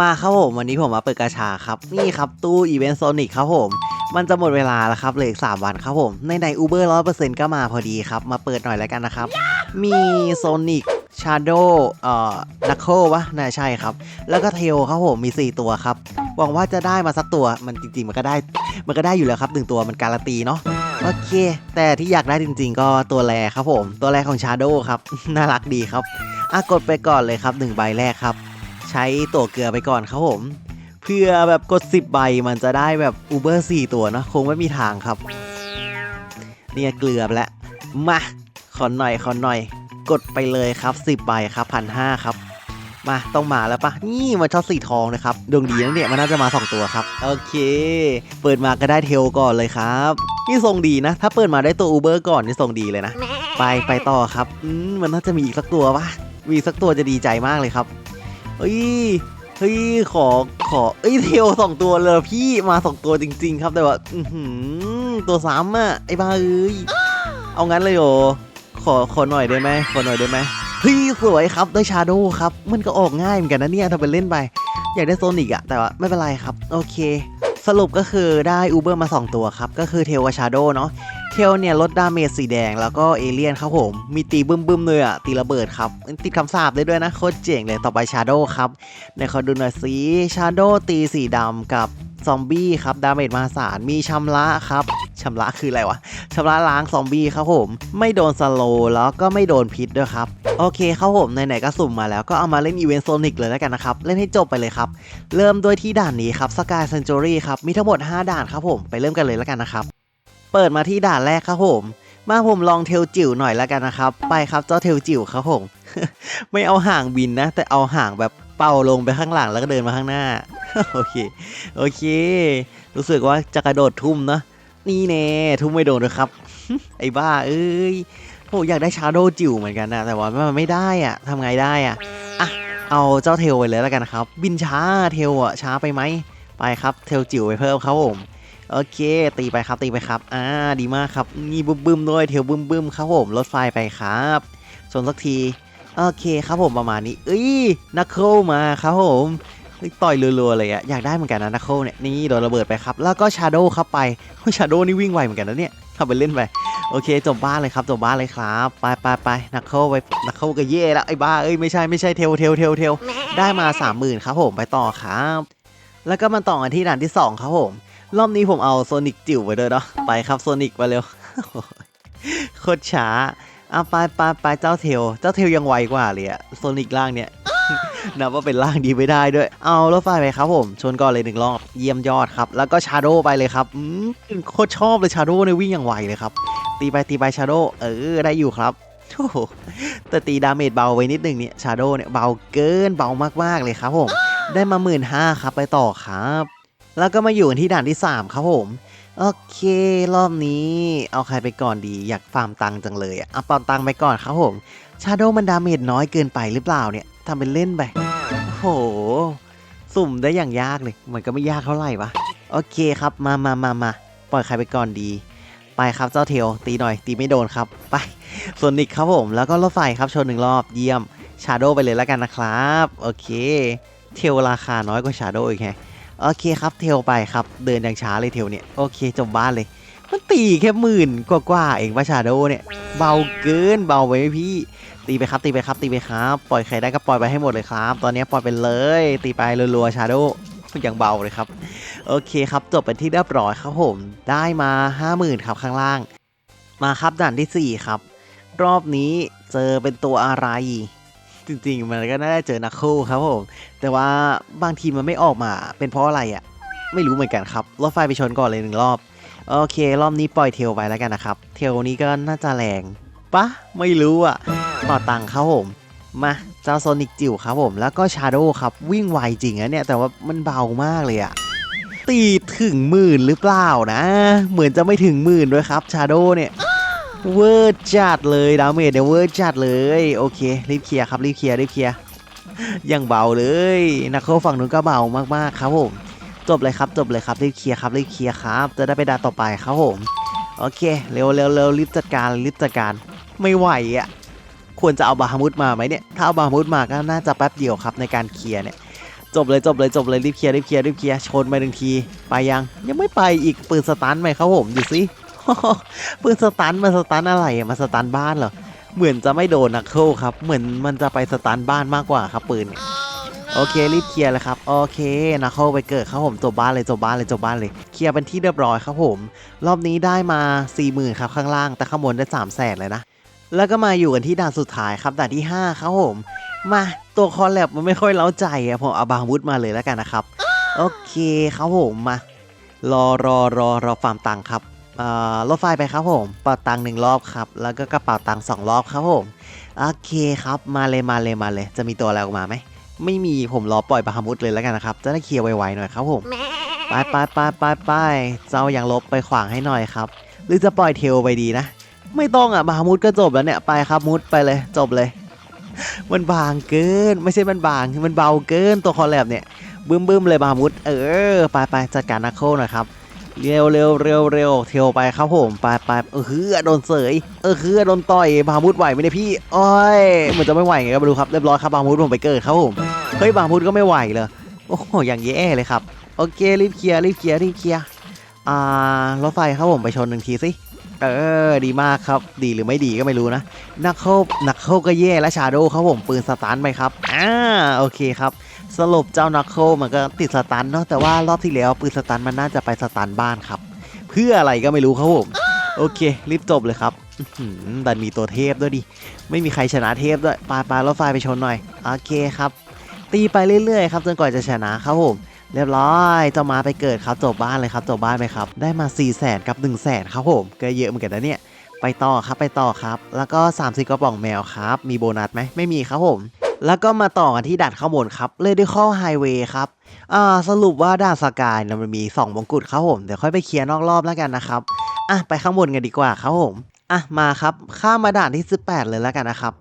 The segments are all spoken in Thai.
มาครับผมวันนี้ผมมาเปิดกาชาครับ นี่ครับตู้อีเวนต์โซนิกครับผม มันจะหมดเวลาแล้วครับเหลืออีก 3 วันครับผม ในในอูเบอร์ร้อยเปอร์เซ็นต์ก็มาพอดีครับ มาเปิดหน่อยแล้วกันนะครับ มีโซนิกชาโดเอ่อนักโควะน่าใช่ครับ แล้วก็เทลครับผมมี 4 ตัวครับ หวังว่าจะได้มาสักตัวมันจริง ๆ มันก็ได้ มันก็ได้อยู่แล้วครับหนึ่งตัวมันการันตีเนาะโอเค แต่ที่อยากได้จริง ๆ ก็ตัวแรครับผม ตัวแรของชาโดครับ น่ารักดีครับอะกดไปก่อนเลยครับหนึ่งใบแรกครับ ใช้ตัวเกลือไปก่อนครับผม เพื่อแบบกด 10 ใบมันจะได้แบบอูเบอร์4ตัวเนอะคงไม่มีทางครับ เนี่ยเกลือแล้วมาขอหน่อยขอหน่อย กดไปเลยครับ 10 ใบครับพันห้าครับมาต้องมาแล้วปะนี่มันชอบสีทองนะครับดวงดีนะเนี่ยมันน่าจะมา 2 ตัวครับโอเค เปิดมาก็ได้เทลก่อนเลยครับนี่ทรงดีนะ ถ้าเปิดมาได้ตัวอูเบอร์ก่อนนี่ทรงดีเลยนะ ไปไปต่อครับอืมมันน่าจะมีอีกสักตัวปะมีสักตัวจะดีใจมากเลยครับ เฮ้ยเฮ้ยขอขอเอ้ยเทลสองตัวเลยพี่มาสองตัวจริง ๆ ครับแต่ว่าอืตัวซ้ำอะไอ้บ้าเอ้ยเอางั้นเลยโอขอขอหน่อยได้ไหมขอหน่อยได้ไหมเฮ้ยสวยครับได้ชาโดครับมันก็ออกง่ายเหมือนกันนะเนี่ยถ้าเป็นเล่นไป อยากได้โซนิกอะแต่ว่าไม่เป็นไรครับ โอเค สรุปก็คือได้อูเบอร์มา 2 ตัวครับ ก็คือเทลกับชาโดเนาะ เทลเนี่ยลดดาเมจสีแดงแล้วก็เอเลียนครับผม มีตีบึ้มๆเลยอะตีระเบิดครับ ติดคำสาปได้ด้วยนะ โคตรเจ๋งเลยต่อไปชาโดครับในขอดูหน่อยสิชาโดตีสีดำกับซอมบี้ครับดาเมจมหาศาลมีชำระครับชำระคืออะไรวะชำระล้างซอมบี้ครับผม ไม่โดนสโลแล้วก็ไม่โดนพิษด้วยครับ โอเคครับผมไหนๆก็สุ่มมาแล้วก็เอามาเล่นอีเวนต์โซนิกเลยแล้วกันนะครับ เล่นให้จบไปเลยครับ เริ่มด้วยที่ด่านนี้ครับสกายเซนจูรี่ครับ มีทั้งหมด 5 ด่านครับผม ไปเริ่มกันเลยแล้วกันนะครับ เปิดมาที่ด่านแรกครับผม มาผมลองเทลจิ๋วหน่อยแล้วกันนะครับ ไปครับเจ้าเทลจิ๋วครับผม ไม่เอาห่างบินนะ แต่เอาห่างแบบเป่าลงไปข้างหลังแล้วก็เดินมาข้างหน้า โอเค โอเค รู้สึกว่าจะกระโดดทุ่มนะ นี่แน่ทุ่มไม่โดนด้วยครับ ไอ้บ้า เอ้ยโหอยากได้ชาโดจิ๋วเหมือนกันนะแต่ว่ามันไม่ได้อะทำไงได้อะอะ เอาเจ้าเทลไปเลยแล้วกันครับ บินช้าเทลอะช้าไปไหมไปครับเทลจิ๋วไปเพิ่มครับผม โอเค ตีไปครับตีไปครับ อ่าดีมากครับนี่บึ้มบึ้มด้วยเทลบึ้มบึ้มครับผมรถไฟไปครับชนสักทีโอเคครับผมประมาณนี้ เอ้ยนักเคิลมาครับผมต่อยรัวๆเลยอะอยากได้เหมือนกันนะนักเคิลเนี่ยนี่โดนระเบิดไปครับ แล้วก็ชาโดเข้าไปชาโดนี่วิ่งไวเหมือนกันนะเนี่ยทำไปเล่นไปโอเคจบบ้านเลยครับจบบ้านเลยครับไปไปไปนักเคิลไปนักเคิลก็เย่แล้วไอ้บ้าเอ้ยไม่ใช่ไม่ใช่เทลเทลเทลเทลได้มา 30,000 ครับผมไปต่อครับ แล้วก็มาต่อกันที่ด่านที่ 2 ครับผม รอบนี้ผมเอาโซนิกจิ๋วไปด้วยเนาะไปครับโซนิกมาเร็วโคตรช้าเอาไปไปไปเจ้าเทลเจ้าเทลยังไวกว่าเลยอะโซนิกล่างเนี่ยนับว่าเป็นล่างดีไม่ได้ด้วย เอารถไฟไปครับผม ชนก่อนเลยหนึ่งรอบ เยี่ยมยอดครับ แล้วก็ชาโดไปเลยครับอืมโคตรชอบเลยชาโดเนี่ยวิ่งอย่างไวเลยครับ ตีไปตีไปชาโดเออได้อยู่ครับโอ้แต่ตีดาเมจเบาไว้นิดนึงเนี่ยชาโดเนี่ยเบาเกินเบามากๆเลยครับผม ได้มาหมื่นห้าครับไปต่อครับ แล้วก็มาอยู่กันที่ด่านที่ 3 ครับผม โอเค รอบนี้เอาใครไปก่อนดีอยากฟาร์มตังค์จังเลยอะเอาปอนตังค์ไปก่อนครับผมชาโดมันดาเมจน้อยเกินไปหรือเปล่าเนี่ยทำเป็นเล่นไปโอ้โห สุ่มได้อย่างยากเลยมันก็ไม่ยากเท่าไหร่ปะโอเคครับมามามามาปล่อยใครไปก่อนดี ไปครับเจ้าเทลตีหน่อยตีไม่โดนครับ ไปส่วนนิกครับผม แล้วก็รถไฟครับชนหนึ่งรอบเยี่ยมชาโดไปเลยแล้วกันนะครับ โอเค เทลราคาน้อยกว่าชาโดอีกไง โอเคครับเทลไปครับเดินอย่างช้าเลยเทลเนี่ยโอเคจบบ้านเลย มันตีแค่หมื่นกว่าๆเองว่าชาโดเนี่ยเบาเกินเบาไปไหมพี่ ตีไปครับตีไปครับตีไปครับ ปล่อยใครได้ก็ปล่อยไปให้หมดเลยครับ ตอนนี้ปล่อยไปเลย ตีไปรัวๆชาโดอย่างเบาเลยครับ โอเคครับจบเป็นที่เรียบร้อยครับผมได้มา 50,000ครับข้างล่าง มาครับด่านที่ 4 ครับ รอบนี้เจอเป็นตัวอะไร จริงๆ มันก็น่าจะเจอนักคู่ครับผม แต่ว่าบางทีมันไม่ออกมา เป็นเพราะอะไรอะ่ะ ไม่รู้เหมือนกันครับ รถไฟไปชนก่อนเลยหนึ่งรอบ โอเค รอบนี้ปล่อยเทลไปแล้วกันนะครับ เทลนี้ก็น่าจะแรงปะไม่รู้อะ่ะ ต่อตังค์ครับผม มา เจ้าโซนิกจิ๋วครับผม แล้วก็ชาโดครับ วิ่งไวจริงอะเนี่ย แต่ว่ามันเบามากเลยอะตีถึงหมื่นหรือเปล่านะ เหมือนจะไม่ถึงหมื่นด้วยครับ ชาโดเนี่ย เวอร์จัดเลยดาเมจเนี่ยเวอร์จัดเลยโอเครีบเคลียร์ครับรีบเคลียร์รีบเคลียร์ยังเบาเลยนักเข้าฝั่งนู้นก็เบามากๆครับผมจบเลยครับจบเลยครับรีบเคลียร์ครับรีบเคลียร์ครับ จะได้ไปดาต่อไปครับผมโอเคเร็วเร็วเร็วรีบจัดการรีบจัดการไม่ไหวอะควรจะเอาบาฮามุดมาไหมเนี่ยถ้าเอาบาฮามุดมาก็น่าจะแป๊บเดียวครับในการเคลียร์เนี่ยจบเลยจบเลยจบเลยรีบเคลียร์รีบเคลียร์รีบเคลียร์ชนไปหนึ่งที ไปยังยังไม่ไปอีกปืนสตันไหมครับผมดูสิ ปืนสตันมันสตันอะไรอะมาสตันบ้านเหรอเหมือนจะไม่โดนนักโทษครับ เหมือนมันจะไปสตันบ้านมากกว่าครับปืนเนี่ยโอเครีบเคลียร์เลยครับโอเคนักโทษไปเกิดครับผมจบบ้านเลยจบบ้านเลยจบบ้านเลยเคลียร์เป็นที่เรียบร้อยครับผม รอบนี้ได้มา4 0,000ครับข้างล่างแต่ข้างบนได้3 0 0แสนเลยนะแล้วก็มาอยู่กันที่ด่านสุดท้ายครับด่านที่ 5 ครับผมมาตัวคอลแลบมันไม่ค่อยเล้าใจอะผมเอาบางวุธมาเลยแล้วกันนะครับ โอเคครับผมมารอรอรอรอฟาร์มตังค์ครับอ่า รถไฟไปครับผมเป่าตังค์หนึ่งรอบครับ แล้วก็กระเป๋าตังค์สองรอบครับผมโอเคครับมาเลยมาเลยมาเลย จะมีตัวอะไรออกมาไหมไม่มีผมรอปล่อยบาฮามุดเลยแล้วกันนะครับ จะได้เคลียร์ไวๆหน่อยครับผมไปไปไปไปไปเจ้าอย่างลบไปขวางให้หน่อยครับ หรือจะปล่อยเทลไปดีนะ ไม่ต้องอะบาฮามุดก็จบแล้วเนี่ยไปครับมุดไปเลยจบเลย มันบางเกินไม่ใช่มันบางมันเบาเกินตัวคอแลบเนี่ยบึ้มบึ้มเลยบาฮามุดเออไปไปจัดการนักโคหน่อยครับ เร็วเร็วเร็วเร็วเทลไปครับผมไปไปเออคือโดนเสยเออคือโดนต่อยบาฮามุดไหวไหมเนี่ยพี่โอ้ยเหมือนจะไม่ไหวไงก็ไม่รู้ครับเรียบร้อยครับบาฮามุดผมไปเกิดครับผมเฮ้ยบาฮามุดก็ไม่ไหวเลยโอ้โหอย่างแย่เลยครับโอเครีบเคลียร์รีบเคลียร์รีบเคลียร์อ่ารถไฟครับผมไปชนหนึ่งทีสิเออดีมากครับ ดีหรือไม่ดีก็ไม่รู้นะนักเข้านักเข้าก็แย่และชาโดครับผมปืนสตันไปครับอ่าโอเคครับ สรุปเจ้านักเข้ามันก็ติดสตันเนาะแต่ว่ารอบที่แล้วปืนสตันมันน่าจะไปสตันบ้านครับ เพื่ออะไรก็ไม่รู้ครับผมโอเค รีบจบเลยครับดันมีตัวเทพด้วยดิ ไม่มีใครชนะเทพด้วยปาปารถไฟไปชนหน่อย โอเคครับ ตีไปเรื่อยๆครับจนกว่าจะชนะครับผม เรียบร้อยเจ้ามาไปเกิดครับจบบ้านเลยครับจบบ้านไปครับ ได้มา4 0 0แสนกับ1 0 0 0 0แสนครับผมก็เยอะเหมือนกันนะเนี่ย ไปต่อครับไปต่อครับ แล้วก็ 30 กระป๋องแมวครับ มีโบนัสไหมไม่มีครับผม แล้วก็มาต่อกันที่ด่านข้างบนครับเลยด้วยข้อไฮเวย์ครับอ่าสรุปว่าด่านสกายเนี่ยมันมี 2 มงกุฎครับผม เดี๋ยวค่อยไปเคลียร์นอกรอบแล้วกันนะครับอะไปข้างบนกันดีกว่าครับผมอะมาครับข้ามมาด่านที่ 18 เลยแล้วกันนะครับ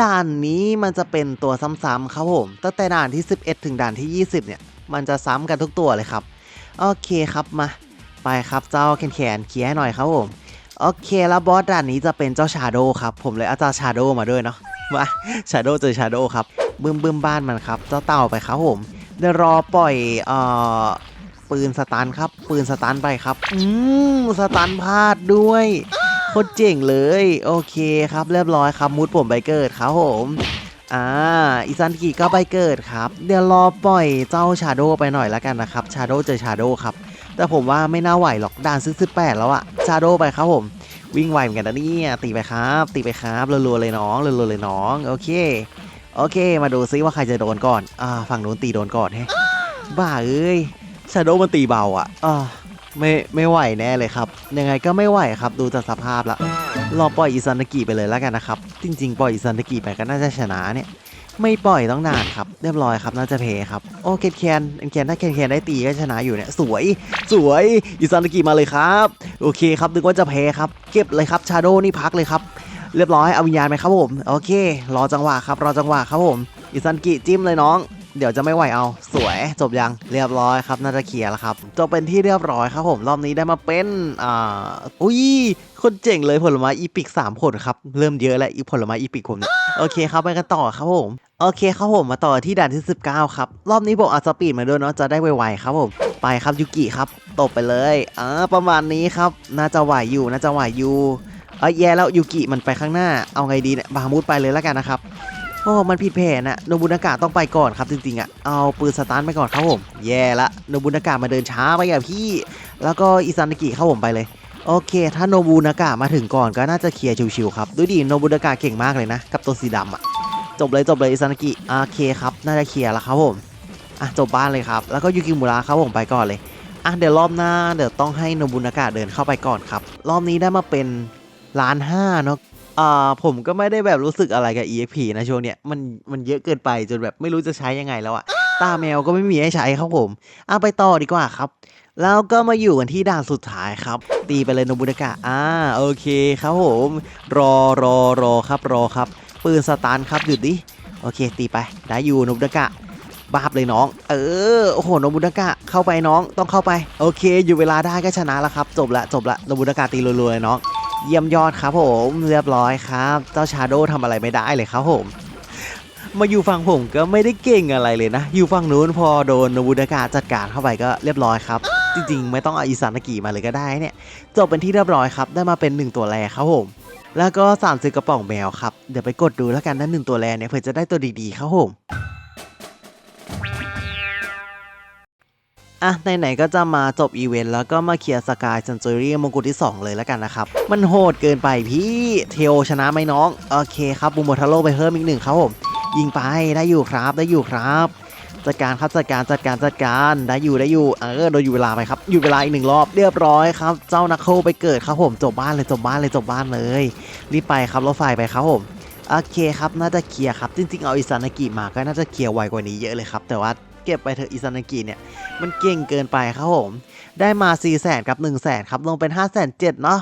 ด่านนี้มันจะเป็นตัวซ้ำๆครับผมตั้งแต่ด่านที่ 11 ถึงด่านที่ 20 เนี่ย มันจะซ้ำกันทุกตัวเลยครับ โอเคครับมา ไปครับเจ้าแคนแคนเคลียร์ให้หน่อยครับผม โอเคแล้วบอสด่านนี้จะเป็นเจ้าชาโดครับ ผมเลยเอาเจ้าชาโดมาด้วยเนาะ มาชาโดเจอชาโดครับบึ้มบึ้มบ้านมันครับ เจ้าเต่าไปครับผมเดี๋ยวรอปล่อยเอ่อปืนสตันครับ ปืนสตันไปครับ อืมสตันพลาดด้วยโคตรเจ๋งเลย โอเคครับ เรียบร้อยครับ มุดผมไปเกิดครับผมอ่าอิซันกิก็ไปเกิดครับ เดี๋ยวรอปล่อยเจ้าชาโดไปหน่อยแล้วกันนะครับชาโดเจอชาโดครับ แต่ผมว่าไม่น่าไหวหรอกด่านซึ่ง18แล้วอะชาโดไปครับผม วิ่งไวเหมือนกันนะเนี่ยตีไปครับ ตีไปครับรัวๆเลยน้องรัวๆเลยน้องโอเคโอเค มาดูซิว่าใครจะโดนก่อนอ่าฝั่งนู้นตีโดนก่อนแฮะบ้าเอ้ยชาโดมันตีเบาอะอ่าไม่ไม่ไหวแน่เลยครับ ยังไงก็ไม่ไหวครับดูจากสภาพละรอปล่อยอิซันตะกิไปเลยแล้วกันนะครับ จริง ๆ ปล่อยอิซันตะกิไปก็น่าจะชนะเนี่ย ไม่ปล่อยต้องนานครับ เรียบร้อยครับน่าจะเพย์ครับ โอเคแคนแคนถ้าแคนแคนได้ตีก็ชนะอยู่เนี่ยสวย สวยอิซันากิมาเลยครับ โอเคครับนึกว่าจะเพย์ครับ เก็บเลยครับชาโดนี่พักเลยครับเรียบร้อยเอาวิญญาณไหมครับผม โอเค รอจังหวะครับ รอจังหวะครับผม อิซันกิจิ้มเลยน้อง เดี๋ยวจะไม่ไหวเอาสวยจบยังเรียบร้อยครับน่าจะเคลียร์แล้วครับจบเป็นที่เรียบร้อยครับผมรอบนี้ได้มาเป็นอ่าอุ้ยคนเจ๋งเลยผลไม้อีพิก3ผลครับเริ่มเยอะแล้วอีผลไม้อีพิกผมโอเคครับไปกันต่อครับผมโอเคครับผมมาต่อที่ด่านที่ 19 ครับ รอบนี้ผมอาสปีดมาด้วยเนาะจะได้ไวๆครับผมไปครับยูกิครับตบไปเลยอ่าประมาณนี้ครับน่าจะไหวอยู่น่าจะไหวอยู่เอ้ยแย่แล้วยูกิมันไปข้างหน้าเอาไงดีเนี่ยบามูดไปเลยแล้วกันนะครับ โอ้มันผิดแผนนะโนบุนากะต้องไปก่อนครับจริงๆอะเอาปืนสตาร์ทไปก่อนครับผม แย่ละโนบุนากะมาเดินช้าไปอะพี่ แล้วก็อิซันากิเข้าผมไปเลย โอเค ถ้าโนบุนากะมาถึงก่อนก็น่าจะเคลียร์ชิวๆครับ ดูดิโนบุนากะเก่งมากเลยนะ กับตัวสีดำอะจบเลยจบเลยอิซันากิโอเคครับ น่าจะเคลียร์แล้วครับผมอะจบบ้านเลยครับ แล้วก็ยูกิมุระครับผมไปก่อนเลยอะเดี๋ยวรอบหน้าเดี๋ยวต้องให้โนบุนากะเดินเข้าไปก่อนครับ รอบนี้ได้มาเป็นล้านห้าเนาะ อ่าผมก็ไม่ได้แบบรู้สึกอะไรกับ EXP นะช่วงเนี้ยมันมันเยอะเกินไปจนแบบไม่รู้จะใช้ยังไงแล้วอะตาแมวก็ไม่มีให้ใช้ครับผมเอาไปต่อดีกว่าครับ แล้วก็มาอยู่กันที่ด่านสุดท้ายครับ ตีไปเลยโนบุนากะอ่าโอเคครับผม รอรอรอครับรอครับ ปืนสตาร์ทครับหยุดดิโอเค ตีไปได้อยู่โนบุนากะบาบเลยน้อง เออ โอ้โหโนบุนากะ เข้าไปน้อง ต้องเข้าไป โอเค อยู่เวลาได้ก็ชนะแล้วครับ จบละ จบละโนบุนากะตีรัวๆเลยน้อง เยี่ยมยอดครับผมเรียบร้อยครับ เจ้าชาโดทำอะไรไม่ได้เลยครับผม มาอยู่ฝั่งผมก็ไม่ได้เก่งอะไรเลยนะ อยู่ฝั่งนู้นพอโดนนบุดากะจัดการเข้าไปก็เรียบร้อยครับ จริงๆ ไม่ต้องเอาอิซานากิมาเลยก็ได้เนี่ย จบเป็นที่เรียบร้อยครับ ได้มาเป็น 1 ตัวแรกครับผม แล้วก็30กระป๋องแมวครับ เดี๋ยวไปกดดูแล้วกันนะหนึ่งตัวแรกเนี่ยเพื่อจะได้ตัวดีๆครับผม อะไหนๆก็จะมาจบอีเวนต์แล้วก็มาเคลียร์สกายซันจูรี่มงกุฎที่ 2 เลยแล้วกันนะครับ มันโหดเกินไปพี่เทโอชนะไหมน้อง โอเคครับบูมโมทาโร่ไปเพิ่มอีกหนึ่งครับผม ยิงไปได้อยู่ครับได้อยู่ครับจัดการครับจัดการจัดการจัดการได้อยู่ได้อยู่เออโดนอยู่เวลาไปครับอยู่เวลาอีกหนึ่งรอบเรียบร้อยครับ เจ้านักโคไปเกิดครับผมจบบ้านเลยจบบ้านเลยจบบ้านเลย รีบไปครับรถไฟไปครับผมโอเคครับน่าจะเคลียร์ครับจริงๆเอาอิซานากิมาก็น่าจะเคลียร์ไวกว่านี้เยอะเลยครับ แต่ว่า ก็บไปเถอะอิซานากิเนี่ย มันเก่งเกินไปครับผม ได้มา4 0 0แสนกับ 1 0 0 0 0แสนครับลงเป็น 5 7 0 0 0เนาะ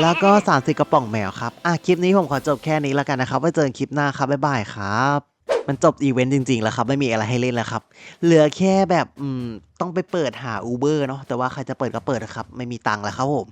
แล้วก็ 30 กระป๋องแมวครับ อะ คลิปนี้ผมขอจบแค่นี้แล้วกันนะครับไว้เจอกันคลิปหน้าครับ บ๊ายบายครับมันจบอีเวนต์จริงๆ แล้วครับ ไม่มีอะไรให้เล่นแล้วครับ เหลือแค่แบบ อืม ต้องไปเปิดหา Uber เนาะแต่ว่าใครจะเปิดก็เปิดนะครับ ไม่มีตังค์แล้วครับผม